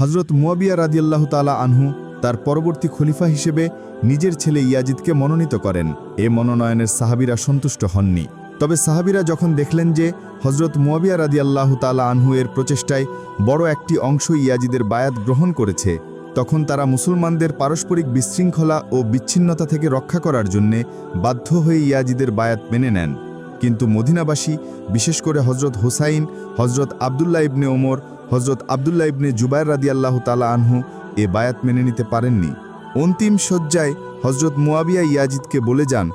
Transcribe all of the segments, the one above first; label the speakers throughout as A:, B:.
A: হজরত মুয়াবিয়া রাদিয়াল্লাহ তালা আনহু তার পরবর্তী খলিফা হিসেবে নিজের ছেলে ইয়াজিদকে মনোনীত করেন। এ মনোনয়নের সাহাবিরা সন্তুষ্ট হননি। তবে সাহাবিরা যখন দেখলেন যে হজরত মুয়াবিয়া রাদিয়াল্লাহ তালা আনহু এর প্রচেষ্টায় বড় একটি অংশ ইয়াজিদের বায়াত গ্রহণ করেছে, তখন তারা মুসলমানদের পারস্পরিক বিশৃঙ্খলা ও বিচ্ছিন্নতা থেকে রক্ষা করার জন্যে বাধ্য হয়ে ইয়াজিদের বায়াত মেনে নেন। কিন্তু মদিনাবাসী, বিশেষ করে হজরত হোসাইন হজরত আবদুল্লাহ ইবনে ওমর হজরত আবদুল্লাহ ইবনে জুবাইর রাদিয়াল্লাহ তালা আনহু এ বায়াত মেনে নিতে পারেননি। অন্তিম শয্যায় হজরত মুয়াবিয়া ইয়াজিদকে বলে যান,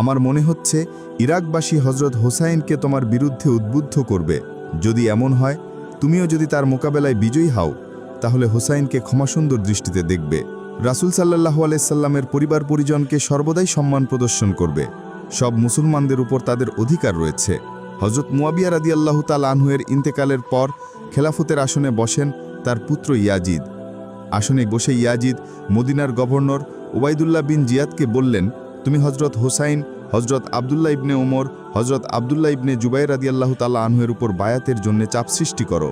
A: আমার মনে হচ্ছে ইরাকবাসী হজরত হোসাইনকে তোমার বিরুদ্ধে উদ্বুদ্ধ করবে। যদি এমন হয়, তুমিও যদি তার মোকাবেলায় বিজয়ী হও, তাহলে হোসাইনকে ক্ষমাসুন্দর দৃষ্টিতে দেখবে। রাসুল সাল্লাহ আলাইসাল্লামের পরিবার পরিজনকে সর্বদাই সম্মান প্রদর্শন করবে। সব মুসলমানদের উপর তাদের অধিকার রয়েছে। হজরত মুয়াবিয়া রাদি আল্লাহ তাল আনহুয়ের ইন্তেকালের পর খেলাফতের আসনে বসেন তার পুত্র ইয়াজিদ। আসনে বসে ইয়াজিদ মদিনার গভর্নর ওবায়দুল্লাহ বিন জিয়াদকে বললেন, তুমি হজরত হোসাইন হজরত আবদুল্লাহ ইবনে ওমর হজরত আবদুল্লাহ ইবনে জুবাই রাদি আল্লাহ তাল্লাহ আনহুয়ের উপর বায়াতের জন্য চাপ সৃষ্টি করো।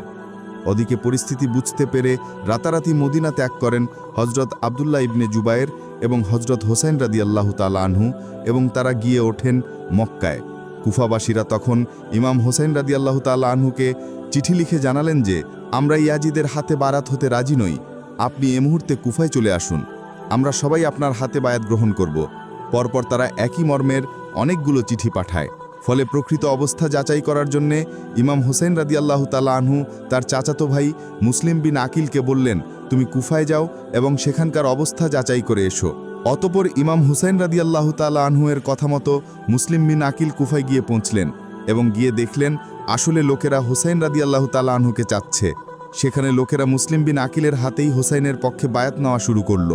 A: ওদিকে পরিস্থিতি বুঝতে পেরে রাতারাতি মদিনা ত্যাগ করেন হজরত আবদুল্লাহ ইবনে জুবায়ের এবং হজরত হোসেন রাদি আল্লাহ আনহু এবং তারা গিয়ে ওঠেন মক্কায়। কুফাবাসীরা তখন ইমাম হোসেন রাদি আল্লাহ আনহুকে চিঠি লিখে জানালেন যে, আমরা ইয়াজিদের হাতে বারাত হতে রাজি নই। আপনি এ মুহূর্তে কুফায় চলে আসুন। আমরা সবাই আপনার হাতে বায়াত গ্রহণ করব। পরপর তারা একই মর্মের অনেকগুলো চিঠি পাঠায়। ফলে প্রকৃত অবস্থা যাচাই করার জন্যে ইমাম হোসেন রাদি আল্লাহ তালা আনহু তার চাচাতো ভাই মুসলিম বিন আকিলকে বললেন, তুমি কুফায় যাও এবং সেখানকার অবস্থা যাচাই করে এসো। অতপর ইমাম হুসেন রাদি আল্লাহ তালা আনহুয়ের কথা মতো মুসলিম বিন আকিল কুফায় গিয়ে পৌঁছলেন এবং গিয়ে দেখলেন, আসলে লোকেরা হোসেন রাদি আল্লাহ তালা আনহুকে চাচ্ছে। সেখানে লোকেরা মুসলিম বিন আকিলের হাতেই হোসাইনের পক্ষে বায়াত নেওয়া শুরু করল।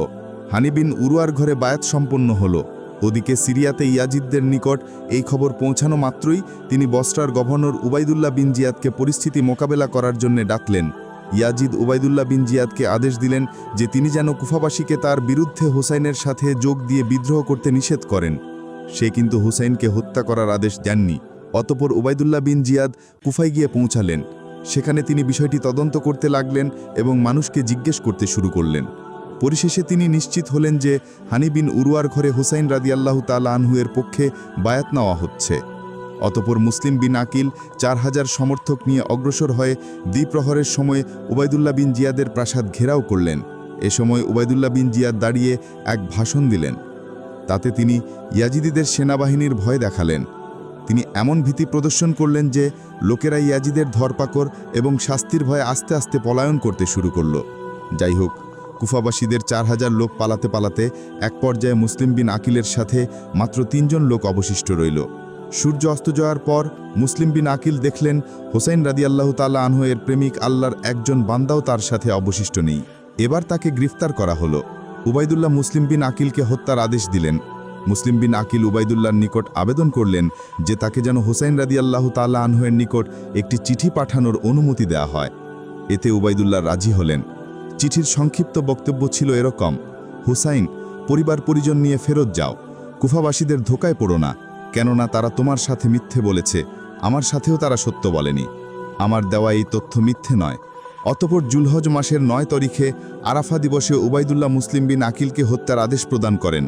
A: হানি বিন উরুয়ার ঘরে বায়াত সম্পন্ন হলো। ওদিকে সিরিয়াতে ইয়াজিদদের নিকট এই খবর পৌঁছানো মাত্রই তিনি বস্ত্রার গভর্নর উবাইদুল্লাহ বিন জিয়াদকে পরিস্থিতি মোকাবেলা করার জন্য ডাকলেন। ইয়াজিদ উবাইদুল্লাহ বিন জিয়াদকে আদেশ দিলেন যে তিনি যেন কুফাবাসীকে তার বিরুদ্ধে হোসাইনের সাথে যোগ দিয়ে বিদ্রোহ করতে নিষেধ করেন। সে কিন্তু হুসাইনকে হত্যা করার আদেশ দেননি। অতপর উবাইদুল্লাহ বিন জিয়াদ কুফায় গিয়ে পৌঁছালেন। সেখানে তিনি বিষয়টি তদন্ত করতে লাগলেন এবং মানুষকে জিজ্ঞেস করতে শুরু করলেন। পরিশেষে তিনি নিশ্চিত হলেন যে হানিবিন উরুয়ার ঘরে হুসাইন রাদিয়াল্লাহু তালা আনহুয়ের পক্ষে বায়াত নেওয়া হচ্ছে। অতপর মুসলিম বিন আকিল চার হাজার সমর্থক নিয়ে অগ্রসর হয়ে দ্বিপ্রহরের সময় উবায়দুল্লাহ বিন জিয়াদের প্রাসাদ ঘেরাও করলেন। এ সময় উবায়দুল্লাহ বিন জিয়াদ দাঁড়িয়ে এক ভাষণ দিলেন। তাতে তিনি ইয়াজিদিদের সেনাবাহিনীর ভয় দেখালেন। তিনি এমন ভীতি প্রদর্শন করলেন যে লোকেরা ইয়াজিদের ধরপাকড় এবং শাস্তির ভয়ে আস্তে আস্তে পলায়ন করতে শুরু করল। যাই হোক কুফাবাসীদের চার হাজার লোক পালাতে পালাতে এক পর্যায়ে মুসলিম বিন আকিলের সাথে মাত্র তিনজন লোক অবশিষ্ট রইল। সূর্য অস্ত যাওয়ার পর মুসলিম বিন আকিল দেখলেন হোসেন রাদিয়াল্লাহ তালা আনহু এর প্রেমিক আল্লাহর একজন বান্দাও তার সাথে অবশিষ্ট নেই। এবার তাকে গ্রেফতার করা হলো। উবাইদুল্লাহ মুসলিম বিন আকিলকে হত্যার আদেশ দিলেন। মুসলিম বিন আকিল উবাইদুল্লাহর নিকট আবেদন করলেন যে তাকে যেন হোসাইন হোসেন রাদিয়াল্লাহ তাল্লাহ আনহুয়ের নিকট একটি চিঠি পাঠানোর অনুমতি দেয়া হয়। এতে উবাইদুল্লাহ রাজি হলেন। চিঠির সংক্ষিপ্ত বক্তব্য ছিল এরকম, হুসাইন, পরিবার পরিজন নিয়ে ফেরত যাও, কুফাবাসীদের ধোকায় পড়ো না, কেননা তারা তোমার সাথে মিথ্যে বলেছে, আমার সাথেও তারা সত্য বলেনি। আমার দেওয়া এই তথ্য মিথ্যে নয়। অতপর জুলহজ মাসের নয় তারিখে আরাফা দিবসে উবাইদুল্লাহ মুসলিম বিন আকিলকে হত্যার আদেশ প্রদান করেন।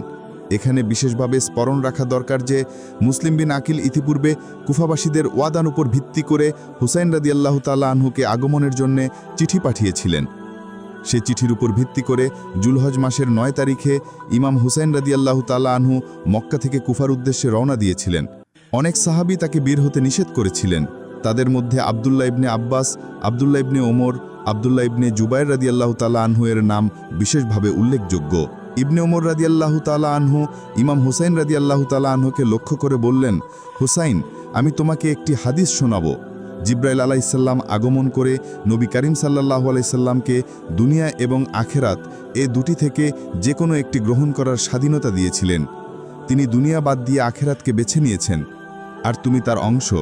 A: এখানে বিশেষভাবে স্মরণ রাখা দরকার যে, মুসলিম বিন আকিল ইতিপূর্বে কুফাবাসীদের ওয়াদান উপর ভিত্তি করে হুসাইন রাদি আল্লাহ তাল্লাহ আনহুকে আগমনের জন্যে চিঠি পাঠিয়েছিলেন। সে চিঠির উপর ভিত্তি করে জুলহজ মাসের নয় তারিখে ইমাম হুসাইন রাদি আল্লাহ তাল্লাহ আনহু মক্কা থেকে কুফার উদ্দেশ্যে রওনা দিয়েছিলেন। অনেক সাহাবি তাকে বের হতে নিষেধ করেছিলেন। তাদের মধ্যে আবদুল্লাহ ইবনে আব্বাস, আবদুল্লাহ ইবনে ওমর, আবদুল্লাহ ইবনে জুবাইর রাদি আল্লাহ তাল্লাহ আনহু এর নাম বিশেষভাবে উল্লেখযোগ্য। ইবনে ওমর রাদি আল্লাহ তালা আনহু ইমাম হুসাইন রাদি আল্লাহ তালা আনহুকে লক্ষ্য করে বললেন, হুসাইন, আমি তোমাকে একটি হাদিস শোনাবো। জিব্রাইল আলাইসাল্লাম আগমন করে নবী করিম সাল্লাহ আলাইসাল্লামকে দুনিয়া এবং আখেরাত এ দুটি থেকে যে কোনো একটি গ্রহণ করার স্বাধীনতা দিয়েছিলেন। তিনি দুনিয়া বাদ দিয়ে আখেরাতকে বেছে নিয়েছেন। আর তুমি তার অংশ।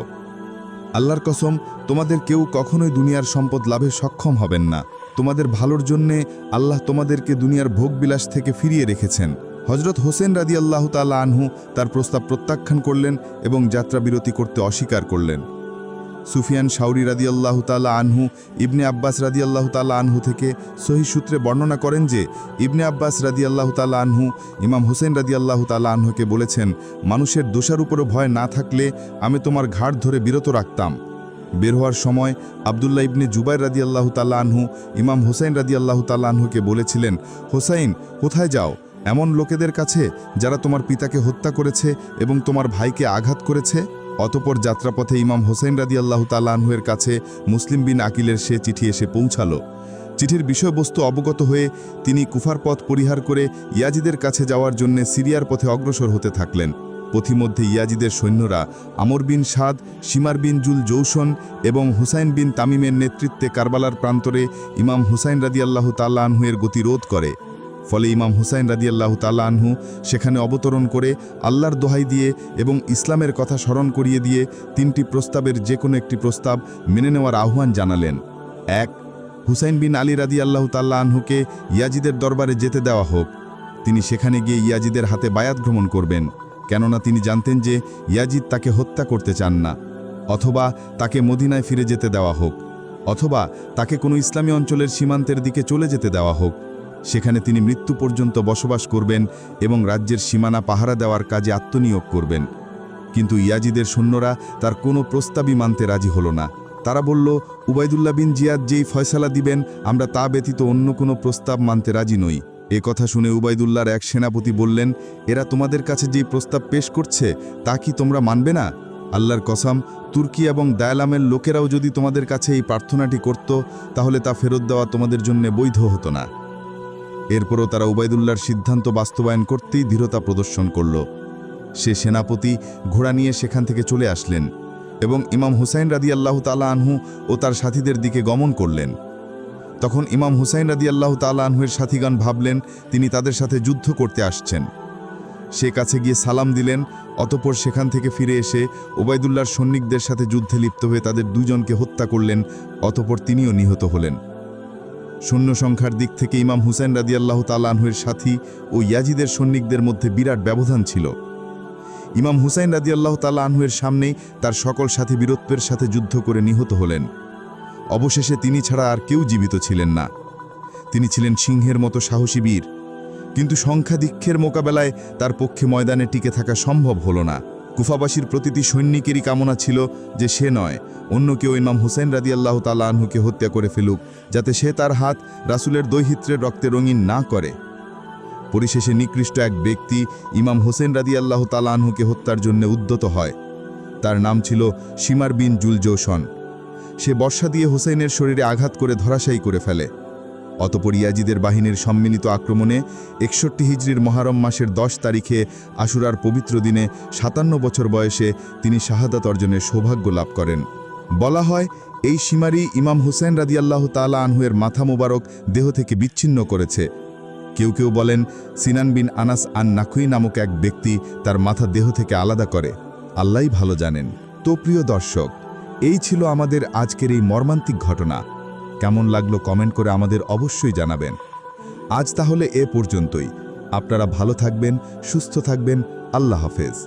A: আল্লাহর কসম, তোমাদের কেউ কখনোই দুনিয়ার সম্পদ লাভে সক্ষম হবেন না। তোমাদের ভালোর জন্যে আল্লাহ তোমাদেরকে দুনিয়ার ভোগবিলাস থেকে ফিরিয়ে রেখেছেন। হজরত হোসেন রাদি আল্লাহ তাল্লাহ আনহু তার প্রস্তাব প্রত্যাখ্যান করলেন এবং যাত্রা বিরতি করতে অস্বীকার করলেন। সুফিয়ান শাউরি রাদিয়াল্লাহু তাআলা আনহু, ইবনে আব্বাস রাদিয়াল্লাহু তাআলা আনহু থেকে সহি সূত্রে বর্ণনা করেন যে, ইবনে আব্বাস রাদিয়াল্লাহু তাআলা আনহু ইমাম হোসেন রাদিয়াল্লাহু তাআলা আনহুকে বলেছেন, মানুষের দোষার উপরও ভয় না থাকলে আমি তোমার ঘাট ধরে বিরত রাখতাম। বের হওয়ার সময় আবদুল্লাহ ইবনে জুবাইর রাদিয়াল্লাহু তাআলা আনহু ইমাম হোসাইন হোসেন রাদিয়াল্লাহু তাআলা আনহুকে বলেছিলেন, হোসাইন, কোথায় যাও? এমন লোকেদের কাছে যারা তোমার পিতাকে হত্যা করেছে এবং তোমার ভাইকে আঘাত করেছে? অতপর যাত্রাপথে ইমাম হোসেন রাদিয়াল্লাহু তাআলা আনহুয়ের কাছে মুসলিম বিন আকিলের সে চিঠি এসে পৌঁছালো। চিঠির বিষয়বস্তু অবগত হয়ে তিনি কুফার পথ পরিহার করে ইয়াজিদের কাছে যাওয়ার জন্য সিরিয়ার পথে অগ্রসর হতে থাকলেন। পথিমধ্যে ইয়াজিদের সৈন্যরা আমর বিন সাদ, সীমার বিন জুল জৌসন এবং হুসাইন বিন তামিমের নেতৃত্বে কারবালার প্রান্তরে ইমাম হুসাইন রাদিয়াল্লাহু তাল্লা আনহুয়ের গতিরোধ করে। ফলে ইমাম হুসাইন রাদিয়াল্লাহু তাল্লা আনহু সেখানে অবতরণ করে আল্লাহর দোহাই দিয়ে এবং ইসলামের কথা স্মরণ করিয়ে দিয়ে তিনটি প্রস্তাবের যে কোনো একটি প্রস্তাব মেনে নেওয়ার আহ্বান জানালেন। এক, হুসাইন বিন আলী রাদি আল্লাহ তাল্লা আনহুকে ইয়াজিদের দরবারে যেতে দেওয়া হোক। তিনি সেখানে গিয়ে ইয়াজিদের হাতে বায়াত ভ্রমণ করবেন, কেননা তিনি জানতেন যে ইয়াজিদ তাকে হত্যা করতে চান না, অথবা তাকে মদিনায় ফিরে যেতে দেওয়া হোক, অথবা তাকে কোনো ইসলামী অঞ্চলের সীমান্তের দিকে চলে যেতে দেওয়া হোক। সেখানে তিনি মৃত্যু পর্যন্ত বসবাস করবেন এবং রাজ্যের সীমানা পাহারা দেওয়ার কাজে আত্মনিয়োগ করবেন। কিন্তু ইয়াজিদের সৈন্যরা তার কোনো প্রস্তাবই মানতে রাজি হলো না। তারা বলল উবাইদুল্লাহ বিন জিয়াদ যেই ফয়সালা দিবেন, আমরা তা ব্যতীত অন্য কোনো প্রস্তাব মানতে রাজি নই। এ কথা শুনে উবাইদুল্লাহর এক সেনাপতি বললেন, এরা তোমাদের কাছে যেই প্রস্তাব পেশ করছে, তা কি তোমরা মানবে না? আল্লাহর কসাম, তুর্কি এবং দায়ালামের লোকেরাও যদি তোমাদের কাছে এই প্রার্থনাটি করত, তাহলে তা ফেরত দেওয়া তোমাদের জন্য বৈধ হতো না। এরপরও তারা উবাইদুল্লাহর সিদ্ধান্ত বাস্তবায়ন করতেই দৃঢ়তা প্রদর্শন করল। সে সেনাপতি ঘোড়া নিয়ে সেখান থেকে চলে আসলেন এবং ইমাম হুসাইন রাদি আল্লাহ তালা আনহু ও তার সাথীদের দিকে গমন করলেন। তখন ইমাম হুসাইন রাদি আল্লাহ তালা আনহুয়ের সাথীগণ ভাবলেন, তিনি তাদের সাথে যুদ্ধ করতে আসছেন। সে কাছে গিয়ে সালাম দিলেন, অতপর সেখান থেকে ফিরে এসে ওবায়দুল্লাহর সৈনিকদের সাথে যুদ্ধে লিপ্ত হয়ে তাদের দুজনকে হত্যা করলেন, অতপর তিনিও নিহত হলেন। শূন্য সংখ্যার দিক থেকে ইমাম হুসেন রাদিয়াল্লাহ তালানহুয়ের সাথী ও ইয়াজিদের সৈনিকদের মধ্যে বিরাট ব্যবধান ছিল। ইমাম হুসাইন রাদিয়াল্লাহ তালা আনহুয়ের সামনেই তার সকল সাথী বীরত্বের সাথে যুদ্ধ করে নিহত হলেন। অবশেষে তিনি ছাড়া আর কেউ জীবিত ছিলেন না। তিনি ছিলেন সিংহের মতো সাহসী বীর। কিন্তু সংখ্যাধিক্ষের মোকাবেলায় তার পক্ষে ময়দানে টিকে থাকা সম্ভব হল না। কুফাবাসীর প্রতিটি সৈনিকেরই কামনা ছিল যে সে নয়, অন্য কেউ ইমাম হুসেন রাদি আল্লাহ তালা আনহুকে হত্যা করে ফেলুক, যাতে সে তার হাত রাসুলের দৈহিত্রের রক্তে রঙিন না করে। পরিশেষে নিকৃষ্ট এক ব্যক্তি ইমাম হোসেন রাদি আল্লাহ তালা আনহুকে হত্যার জন্য উদ্যত হয়। তার নাম ছিল সীমার বিন জুলজৌসন সে বর্ষা দিয়ে হোসেনের শরীরে আঘাত করে ধরাশায়ী করে ফেলে। অতপর ইয়াজিদের বাহিনীর সম্মিলিত আক্রমণে একষট্টি হিজড়ির মহারম মাসের দশ তারিখে আশুরার পবিত্র দিনে সাতান্ন বছর বয়সে তিনি শাহাদাত অর্জনের সৌভাগ্য লাভ করেন। বলা হয়, এই সীমারি ইমাম হুসেন রাদিয়াল্লাহ তালা আনহুয়ের মাথা মোবারক দেহ থেকে বিচ্ছিন্ন করেছে। কেউ কেউ বলেন, সিনান বিন আনাস আন নাকুই নামক এক ব্যক্তি তার মাথা দেহ থেকে আলাদা করে। আল্লাহই ভালো জানেন। তো প্রিয় দর্শক, এই ছিল আমাদের আজকের এই মর্মান্তিক ঘটনা। কেমন লাগল কমেন্ট করে আমাদের অবশ্যই জানাবেন। আজ তাহলে এ পর্যন্তই। আপনারা ভালো থাকবেন, সুস্থ থাকবেন। আল্লাহ হাফেজ।